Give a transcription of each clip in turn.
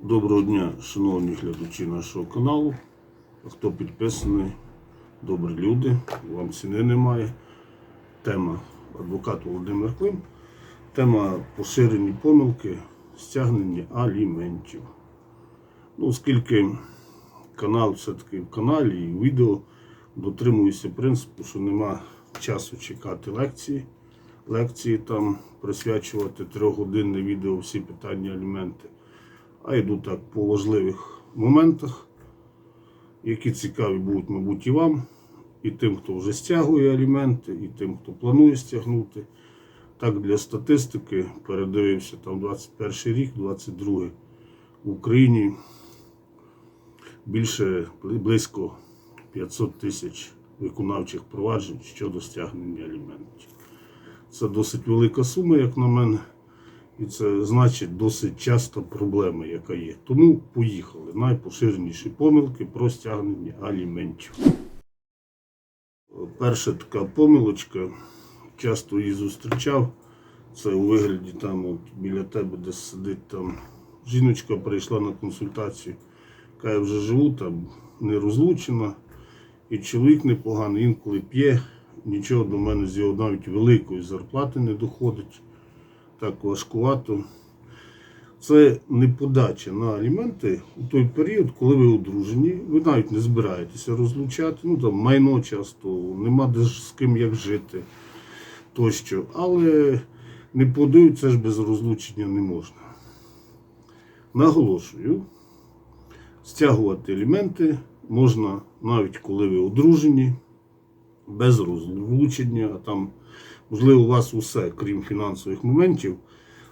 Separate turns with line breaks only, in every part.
Доброго дня, шановні глядачі нашого каналу. Хто підписаний, добрі люди, вам ціни немає. Тема адвокат Володимир Клим. Тема поширені помилки, стягнення аліментів. Ну, оскільки канал все-таки в каналі і відео дотримуюся принципу, що нема часу чекати лекції. Лекції там присвячувати трьохгодинне відео всі питання аліменти а йду так по важливих моментах, які цікаві будуть, мабуть, і вам, і тим, хто вже стягує аліменти, і тим, хто планує стягнути. Так, для статистики передивився там 21 рік, 22 в Україні більше близько 500 тисяч виконавчих проваджень щодо стягнення аліментів. Це досить велика сума, як на мене. І це значить досить часто проблема, яка є. Тому поїхали. Найпоширеніші помилки про стягнення аліментів. Перша така помилочка, часто її зустрічав. Це у вигляді там от біля тебе, де сидить там жіночка прийшла на консультацію, яка я вже живу, там не розлучена. І чоловік непоганий, інколи п'є, нічого до мене з його навіть великої зарплати не доходить так важкувато. Це не подача на аліменти у той період, коли ви одружені, ви навіть не збираєтеся розлучати. Ну там майно часто, нема де ж з ким як жити тощо. Але не подають, це ж без розлучення не можна. Наголошую, стягувати аліменти можна навіть коли ви одружені, без розлучення, а там Можливо, у вас усе, крім фінансових моментів,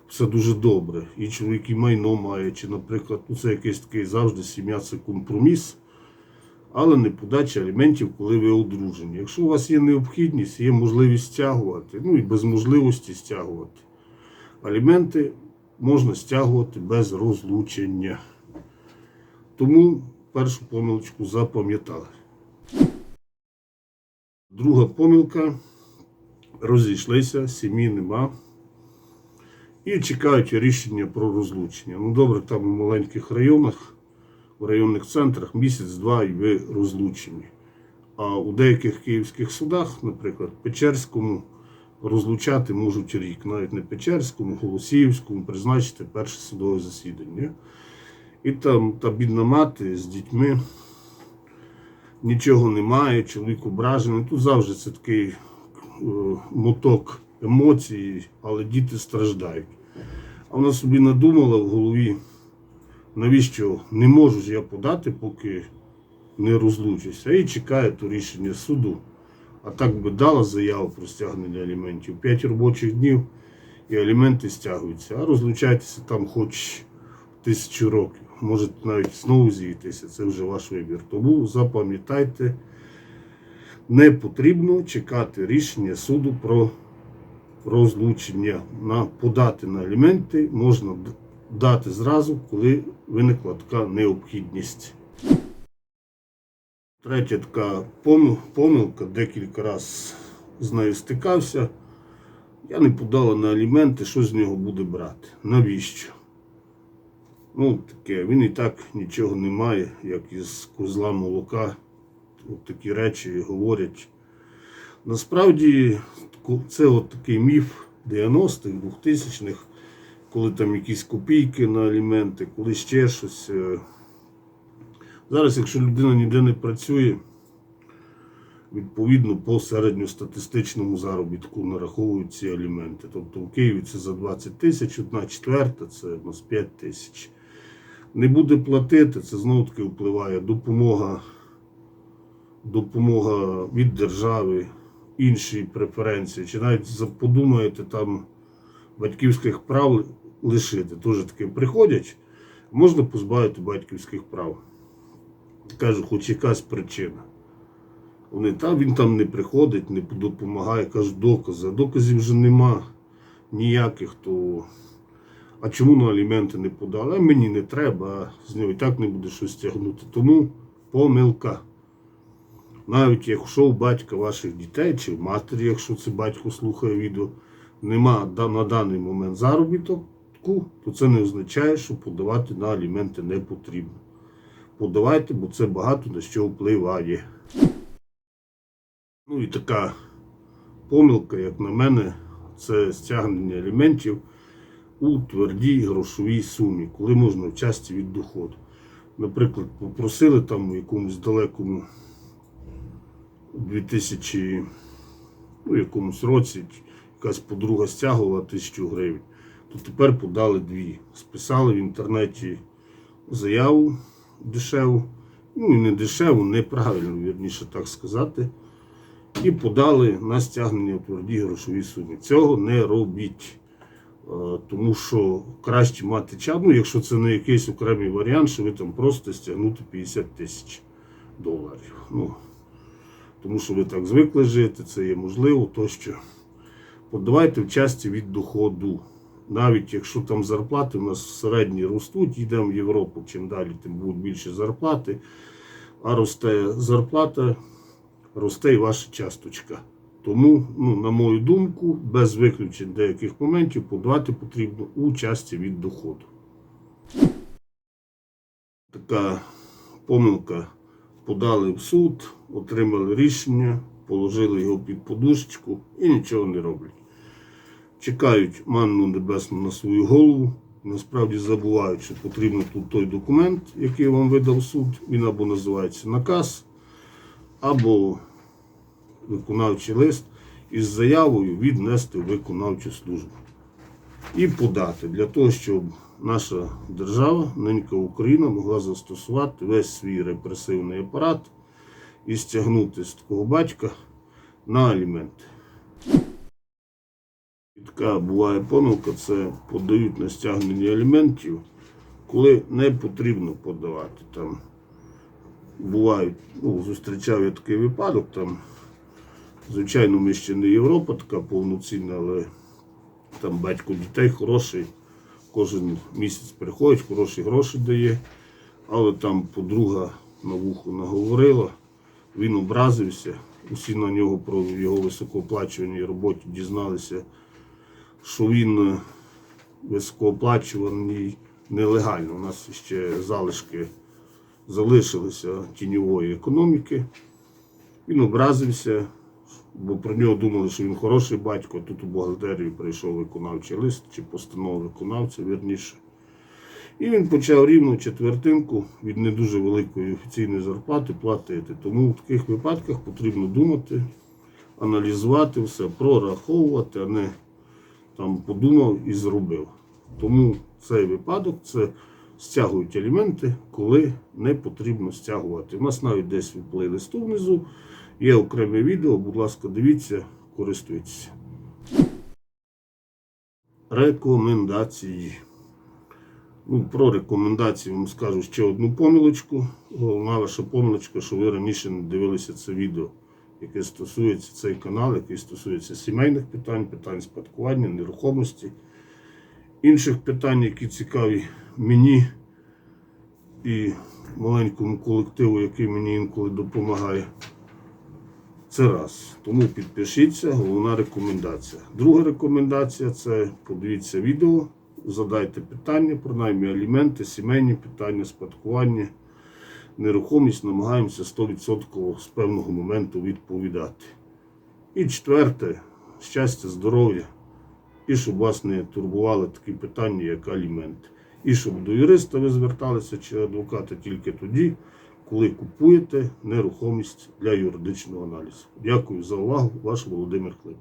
все дуже добре. І чоловік і майно має, чи, наприклад, ну це якийсь такий завжди сім'я це компроміс, але не подача аліментів, коли ви одружені. Якщо у вас є необхідність, є можливість стягувати, ну і без можливості стягувати. Аліменти можна стягувати без розлучення. Тому першу помилочку запам'ятали. Друга помилка розійшлися, сім'ї нема. І чекають рішення про розлучення. Ну добре, там у маленьких районах, в районних центрах місяць-два і ви розлучені. А у деяких київських судах, наприклад, Печерському, розлучати можуть рік. Навіть не Печерському, Голосіївському призначити перше судове засідання. І там та бідна мати з дітьми нічого немає, чоловік ображений. Тут завжди це такий моток емоцій, але діти страждають. А вона собі надумала в голові, навіщо не можу ж я подати, поки не розлучуся. І чекає то рішення суду. А так би дала заяву про стягнення аліментів 5 робочих днів і аліменти стягуються. А розлучайтеся там хоч тисячу років. Може навіть знову зійтися, це вже ваш вибір. Тому запам'ятайте не потрібно чекати рішення суду про розлучення. На подати на аліменти можна дати зразу, коли виникла така необхідність. Третя така помилка, декілька разів з нею стикався. Я не подала на аліменти, що з нього буде брати. Навіщо? Ну, таке, він і так нічого не має, як із козла молока такі речі говорять. Насправді це от такий міф 90-х, 2000-х, коли там якісь копійки на аліменти, коли ще щось. Е. Зараз, якщо людина ніде не працює, відповідно по середньостатистичному заробітку нараховують ці аліменти. Тобто в Києві це за 20 тисяч, одна четверта, це у нас 5 тисяч. Не буде платити, це знову таки впливає допомога допомога від держави, інші преференції, чи навіть подумаєте там батьківських прав лишити. Теж таки приходять, можна позбавити батьківських прав. Кажу, хоч якась причина. Вони там, він там не приходить, не допомагає, кажуть, докази. А доказів вже нема ніяких, то. А чому на аліменти не подали? А мені не треба, а з нього і так не буде щось тягнути. Тому помилка навіть якщо у батька ваших дітей чи в матері, якщо це батько слухає відео, нема на даний момент заробіток, рядку, то це не означає, що подавати на аліменти не потрібно. Подавайте, бо це багато на що впливає. Ну і така помилка, як на мене, це стягнення аліментів у твердій грошовій сумі, коли можна в часті від доходу. Наприклад, попросили там у якомусь далекому 2000 ну, якомусь році якась подруга стягувала тисячу гривень, то тепер подали дві. Списали в інтернеті заяву дешеву, ну і не дешеву, неправильно, вірніше так сказати. І подали на стягнення в твердій грошовій сумі. Цього не робіть. Е, Тому що краще мати час, ну якщо це не якийсь окремий варіант, що ви там просто стягнути 50 тисяч доларів. Ну, тому що ви так звикли жити, це є можливо, тощо. Подавайте в часті від доходу. Навіть якщо там зарплати у нас середні ростуть, йдемо в Європу, чим далі, тим будуть більше зарплати. А росте зарплата, росте і ваша часточка. Тому, ну, на мою думку, без виключень деяких моментів подавати потрібно у часті від доходу. Така помилка подали в суд, отримали рішення, положили його під подушечку і нічого не роблять. Чекають манну небесну на свою голову. Насправді забувають, що потрібно тут той документ, який вам видав суд. Він або називається наказ, або виконавчий лист із заявою віднести виконавчу службу і подати для того, щоб наша держава, ненька Україна, могла застосувати весь свій репресивний апарат і стягнути з такого батька на аліменти. Така буває помилка, це подають на стягнення аліментів, коли не потрібно подавати. Там бувають, ну, зустрічав я такий випадок, там, звичайно, ми ще не Європа така повноцінна, але там батько дітей хороший, кожен місяць приходить, хороші гроші дає, але там подруга на вухо наговорила, він образився, усі на нього про його високооплачуваній роботі дізналися, що він е, високооплачуваний нелегально. У нас ще залишки залишилися тіньової економіки. Він образився, бо про нього думали, що він хороший батько. а Тут у бухгалтерію прийшов виконавчий лист чи постанова виконавця, вірніше. І він почав рівно четвертинку від не дуже великої офіційної зарплати платити. Тому в таких випадках потрібно думати, аналізувати все, прораховувати, а не там подумав і зробив. Тому цей випадок це стягують аліменти, коли не потрібно стягувати. У нас навіть десь в плейлисту внизу є окреме відео, будь ласка, дивіться, користуйтеся. Рекомендації. Ну, про рекомендації вам скажу ще одну помилочку. Головна ваша помилочка, що ви раніше не дивилися це відео, яке стосується цей канал, який стосується сімейних питань, питань спадкування, нерухомості, інших питань, які цікаві мені і маленькому колективу, який мені інколи допомагає. Це раз. Тому підпишіться, головна рекомендація. Друга рекомендація це подивіться відео, задайте питання, принаймні аліменти, сімейні питання, спадкування, нерухомість намагаємося 100% з певного моменту відповідати. І четверте, щастя, здоров'я. І щоб вас не турбували такі питання, як аліменти. І щоб до юриста ви зверталися чи адвоката тільки тоді, коли купуєте нерухомість для юридичного аналізу. Дякую за увагу, ваш Володимир Клим.